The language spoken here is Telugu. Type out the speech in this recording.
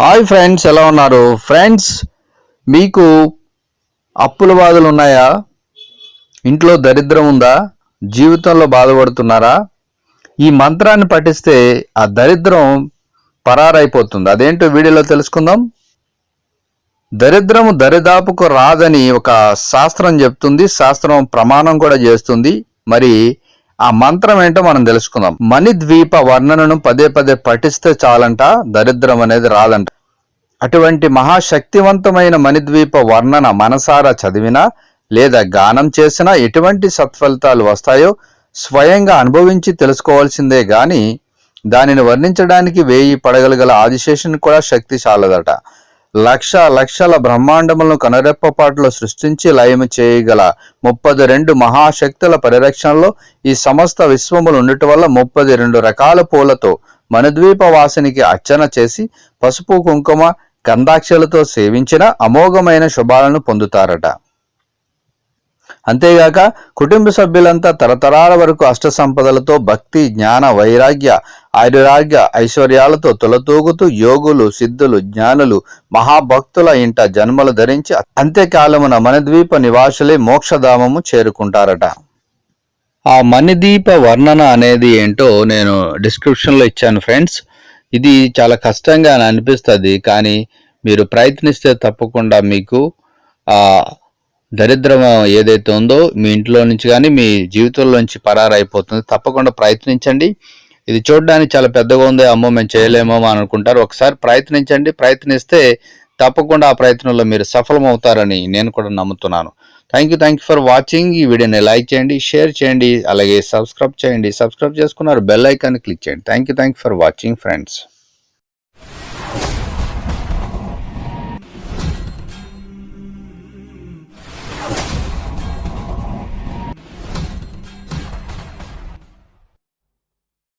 హాయ్ ఫ్రెండ్స్ ఎలా ఉన్నారు? ఫ్రెండ్స్ మీకు అప్పుల బాధలు ఉన్నాయా? ఇంట్లో దరిద్రం ఉందా? జీవితంలో బాధపడుతున్నారా? ఈ మంత్రాన్ని పఠిస్తే ఆ దరిద్రం పరారైపోతుంది. అదేంటో వీడియోలో తెలుసుకుందాం. దరిద్రము దరిదాపుకు రాదని ఒక శాస్త్రం చెప్తుంది శాస్త్రం ప్రమాణం కూడా చేస్తుంది. మరి ఆ మంత్రం ఏంటో మనం తెలుసుకుందాం. మణిద్వీప వర్ణనను పదే పదే పఠిస్తే చాలంట దరిద్రం అనేది రాదంట. అటువంటి మహాశక్తివంతమైన మణిద్వీప వర్ణన మనసారా చదివినా లేదా గానం చేసినా ఎటువంటి సత్ఫలితాలు వస్తాయో స్వయంగా అనుభవించి తెలుసుకోవాల్సిందే గాని దానిని వర్ణించడానికి వేయి పడగలగల ఆదిశేషుని కూడా శక్తి చాలదట లక్ష లక్షల బ్రహ్మాండములను కనరెప్పపాట్లు సృష్టించి లయము చేయగల ముప్పది రెండు మహాశక్తుల పరిరక్షణలో ఈ సమస్త విశ్వములు ఉండటం వల్ల ముప్పది రెండు రకాల పూలతో మనుద్వీప వాసినికి అర్చన చేసి పసుపు కుంకుమ గంధాక్షలతో సేవించిన అమోఘమైన శుభాలను పొందుతారట. అంతేగాక కుటుంబ సభ్యులంతా తరతరాల వరకు అష్ట సంపదలతో భక్తి జ్ఞాన వైరాగ్య ఆయురాగ్య ఐశ్వర్యాలతో తులతూగుతూ యోగులు సిద్ధులు జ్ఞానులు మహాభక్తుల ఇంట జన్మలు ధరించి అంత్యకాలమున మణిద్వీప నివాసులే మోక్షధామము చేరుకుంటారట. ఆ మణిదీప వర్ణన అనేది ఏంటో నేను డిస్క్రిప్షన్లో ఇచ్చాను ఫ్రెండ్స్. ఇది చాలా కష్టంగా అనిపిస్తుంది కానీ మీరు ప్రయత్నిస్తే తప్పకుండా మీకు దరిద్రం ఏదైతే ఉందో మీ ఇంట్లో నుంచి కానీ మీ జీవితంలోంచి పరారైపోతుంది. తప్పకుండా ప్రయత్నించండి. ఇది చూడడానికి చాలా పెద్దగా ఉంది. అమ్మో మేము చేయలేమో అని అనుకుంటారు. ఒకసారి ప్రయత్నించండి. ప్రయత్నిస్తే తప్పకుండా ఆ ప్రయత్నంలో మీరు సఫలమవుతారని నేను కూడా నమ్ముతున్నాను. Thank you thank you for watching ఈ వీడియోని లైక్ చేయండి షేర్ చేయండి అలాగే సబ్స్క్రైబ్ చేయండి. సబ్స్క్రైబ్ చేసుకున్నారు బెల్ ఐకాన్ క్లిక్ చేయండి. Thank you thank you for watching friends